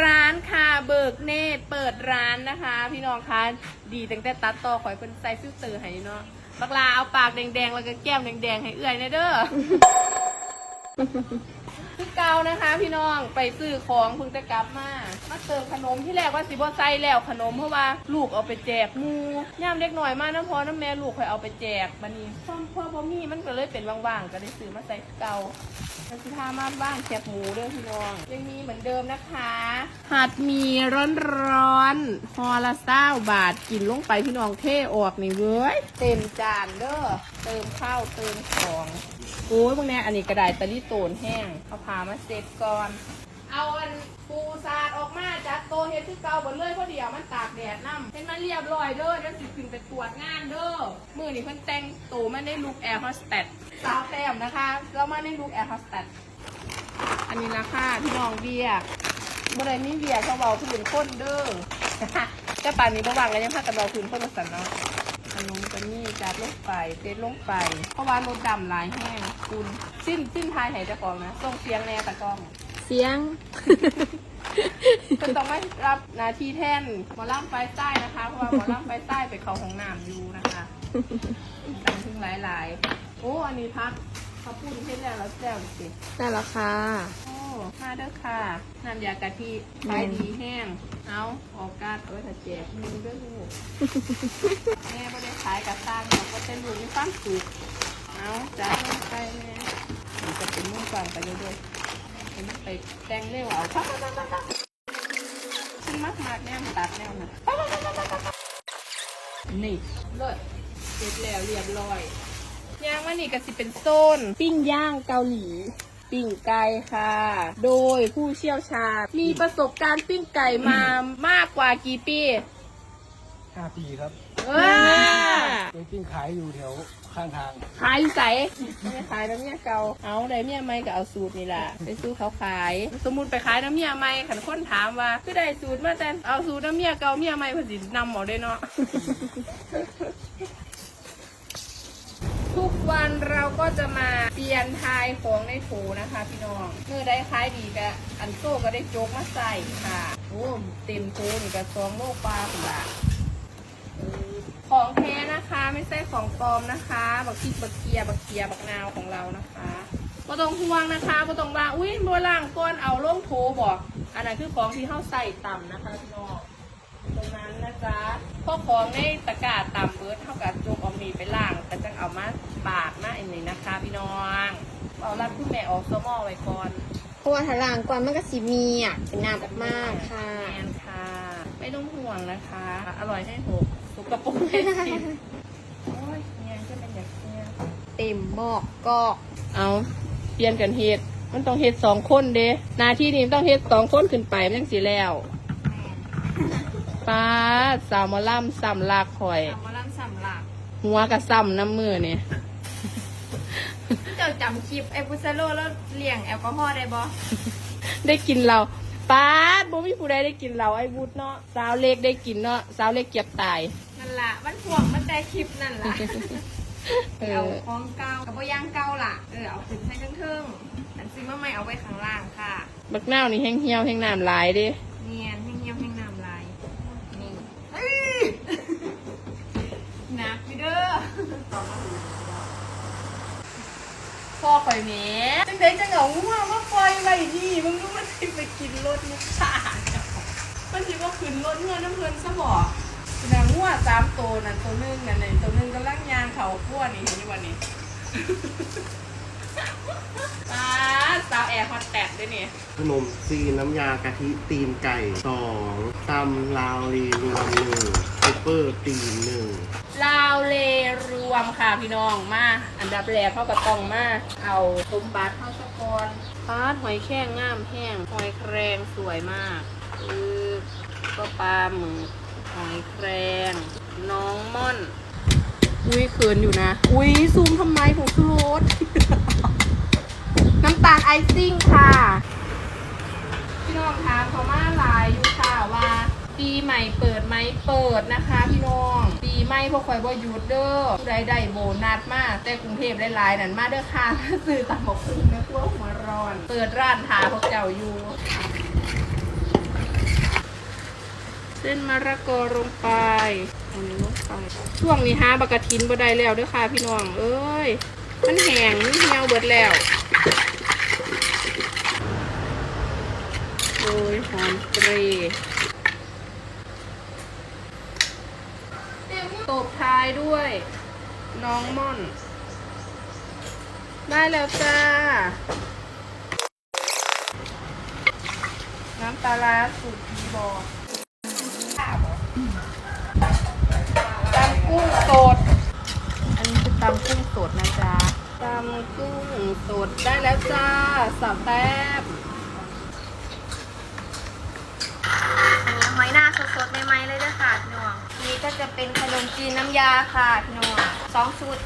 ร้านค่ะเบิกเนตเปิดร้านนะคะ พี่น้องคะดีตั้งแต่ตัดต่อขอยเป็นใส่ฟิลเตอร์ให้เนาะบักลาเอาปากแดงๆแล้วก็แก้มแดงๆให้เอื่อยเนเด้อ คือเกานะคะ พี่น้องไปซื้อของเพิ่งจะกลับมา มาเติมขนมที่แรกว่าสิบ่ใส่แล้วขนมเพราะว่าลูกเอาไปแจกหมูย่ามเล็กหน่อยมากน้ำพอน้ำแม่ลูกคอยเอาไปแจกบันนี้พ่อพ่อบ่มีมันก็เลยเป็นว่างๆก็ได้ซื้อมาใส่เกาแล้วสิพามาบ้างแคบหมูเด้อพี่น้อง ยังมีเหมือนเดิมนะคะผัดมีร้อนๆฮอละเศร้าบาทกินลงไปพี่น้องเท่ออกนี่เว้ย เต็มจานเด้อ เติมข้าวเติมของโอ้ยพวกนี้อันนี้กระดาษตะลี่โตนแห้งเอาพามาเสร็จก่อน เอาอันปูสาดออกมาจากโตเฮ็ดคือเก่าบนเลยเพราะเดี๋ยวมันตากแดดน้ำเห็นมันเรียบร้อยเด้อเดี๋ยวสิขึ้นไปตรวจงานเด้อมือนี่เพิ่นแต่งโตัวมาได้ลุกแอร์โฮสเตสสาวแต้มนะคะแล้วมาได้ลุกแอร์โฮสเตสอันนี้ราคาพี่น้องเบียร์บ่ได้มีเบียร์เขาเบาพื้นคนเด้อแต่ป่านนี้บ่วางแล้วยังพากันเบาพื้นคนมาสั่นเนาะ ขนมก็นี่จัดลงไปเต็ดลงไป เพราะว่ารถดำหลายแห้งคุณสิ้นสิ้นทายไหนจะกองนะส่งเสียงแน่ตะกล้องเสียงคุณต้องไม่รับหนาทีแท่นหมอล่ำไฟใต้นะคะ เพราะว่าหมอล่ำไฟใต้ไปเขาของน้ำอยู่นะคะดังถึงหลายๆ โอ้ อันนี้พักเขาพูดให้แล้วแล้วแจ้วสิได้แล้วค่ะโอ้ มาเด้อค่ะ น้ำยากะทิขายดีแห้ง เอาออกกาดเอาไว้ถ้าแจกมือเด้อลูกแม่ไม่ได้ขายกับสร้างเราก็จะลูกมีความสุขเอาจ้าลงไปแม่มันจะเป็นมุ่งฟังไปเรื่อยๆมันไปแต่งเร็วเอาปั๊บปั๊บปั๊บปั๊บปั๊บฉันมักมากแน่มันตัดแนวนะปั๊บปั๊บปั๊บปั๊บปั๊บนี่เลิศเสร็จแล้วเรียบร้อยย่างว่านี่ก็สิเป็นโซนปิ้งย่างเกาหลี ปิ้งไก่ค่ะ โดยผู้เชี่ยวชาญ มีประสบการณ์ปิ้งไก่มามากกว่ากี่ปีห้าปีครับเออไปปิ้งขายอยู่แถวข้างทาง ขายอยู่ใสไม่ได้ขายน้ำเมียเก่า เอาได้เมียใหม่ก็เอาสูตรนี่แหละไปสู้เขาขาย สมมุติไปขายน้ำเมียใหม่ขันคนถามว่า คือได้สูตรมาแต่เอาสูตรน้ำเมียเก่าเมียใหม่เพอสินำเอาได้เนาะ ทุก วันเราก็จะมาเปลี่ยนทายของในโถนะคะ พี่น้องเมื่อได้ขายดีก็อันโซ่ก็ได้โจกมาใส่ค่ะโอ้เต็มโถนี่ก็สองโลปลาคุณละของแท้นะคะไม่ใช่ของปลอมนะคะบักพริกบักเกียบักเกียบักนาวของเรานะคะก็ต้องห่วงนะคะก็ต้องว่าอุ้ยโบล่างก้อนเอาล่งโถบอกอันนั้นคือของที่เข้าใส่ต่ำนะคะพี่น้องตรงนั้นนะจ๊ะพ วกของในตะกร้าต่ำเบิร์ดเท่ากับจงเอามีไปล่างแต่จังเอามาปาดมาอันนี้นะคะ พี่น้อง เอาลัดคุณแม่ออกสมอไว้ก่อนเพราะว่าถลางก่อนมันก็สีมีอะเป็นน้ำมากๆค่ะแมนค่ะ ไม่ต้องห่วงนะคะ อร่อยให้หกสุกกระปุกให้สิบโอ้ยเนี่ยจะเป็นอย่างเนี้ยเต็มบอกก็เอาเปลี่ยนกันเฮ็ดมันต้องเฮ็ดสองคนเด้หนาที่นี้มันต้องเฮ็ดสองคนขึ้นไปมันจังสิแล้ว ป้าดสาวหมอล่ำซ้ำลากข่อยสามลังสำลักหัวกระซ้ำน้ำมือเนี่ยเจ้าจำคลิปไอ้พุซาโลแล้วเลี้ยงแอลกอฮอล์ได้บ่ได้กินเราป้าดบ่มีผู้ใดได้กินเราไอ้บุญเนาะสาวเล็กได้กินเนาะสาวเล็กเก็บตาย นั่นล่ะมันพวกมันแต่คลิปนั่นล่ะ เอเอาอของเก่ากับบ่ย่างเก่าล่ะ เออเอาขึ้นใส่เครื่องๆอันซื้อมาใหม่เอาไว้ข้างล่างค่ะ บักนาวนี่แห้งเหี่ยวแห้งน้ำลายเดิ เนียนแห้งเงียบแห้งน้ำลาย นี่หนักพี่เด้อ พ่อข่อยแหม่จังไดจังเอาง่วงมาปล่อยไว้นี่มึงรู้มันสิไปกินรถมุกชามันสิว่าขึ้นรถเงินน้ำเงินซะบ่นางง่วงสามตัวนั่นตัวหนึงนั่นนี่ตัวหนึงกำลังยางเขาขั้วนี่เห็นอยู่วันนี้ป้าดสาวแอร์ฮอตแตดด้วยนี่ขนมจีนน้ำยากะทิตีนไก่สองตำลาวรีรวมหนึ่งซุป เปอร์ตีนหนึ่งลาวเลรวมค่ะพี่น้องมา อันดับแรกเข้ากับตองมา เอาสมบัติข้าวสะกอนปาดหอยแข้งงามแห้ง หอยแครงสวยมากคือก็ปลาหมึกหอยแครงน้องม่อน อุ้ยเขินอยู่นะ อุ้ยซูมทำไมผมชูรสน้ำตาลไอซิ่งค่ะ พี่น้องคะเขามาหลายอยู่ค่ะว่า ปีใหม่เปิดไหมเปิดนะคะ พี่น้อง ปีใหม่พวกคอยบ่หยุดเด้อผู้ใดได้โบนัสมาแต่กรุงเทพได้หลายนั่นมาเด้อค่ะซื้อตามบอกคุณแม่พวกหัวร้อน เปิดร้านทาพวกเจ้าอยู่ เส้นมะระกอลงไปอันนี้ลงไปช่วงนี้หาบักกะทินบ่ได้แล้วเด้วยค่ะพี่น้อง เอ้ย มันแห้งมันเหี่ยวเบิดแล้วโอ้ยหอมเปรย์ตบท้าย ด้วย น้องม่อน ได้แล้วจ้า น้ำปลาร้าสูตรพีบอร์ตำกุ้งสด อันนี้คือตำกุ้งสดนะจ๊ะตำกุ้งสดได้แล้วจ้าสาวแต้ม อันนี้หอยหน้าสดๆใหม่ๆเลยเด้อค่ะพี่น้องนี่ก็จะ เป็นขนมจีนน้ำยาค่ะพี่น้องสองสูตร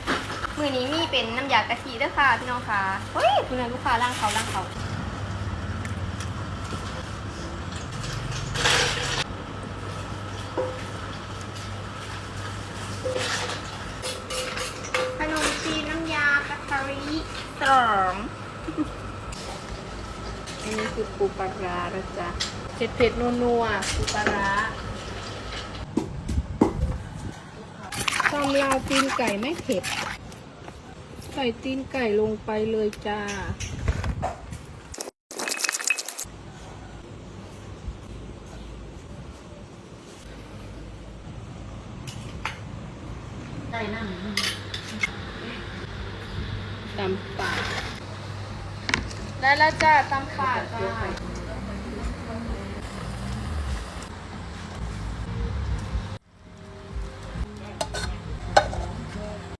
มือนี้มีเป็นน้ำยากะทิด้อค่ะพี่น้องค่ะเฮ้ยคุณลูกค้าร่างเขาร่างเขาขนมจีนน้ำยากะทิสองอันนี้คือปูปลาร้านะจ๊ะเผ็ดเผ็ดๆนัวปูปลาร้า ตำลาวตีนไก่ไม่เผ็ด ใส่ตีนไก่ลงไปเลยจ้าตำป่าได้แล้วจ้าตำป่าจ้า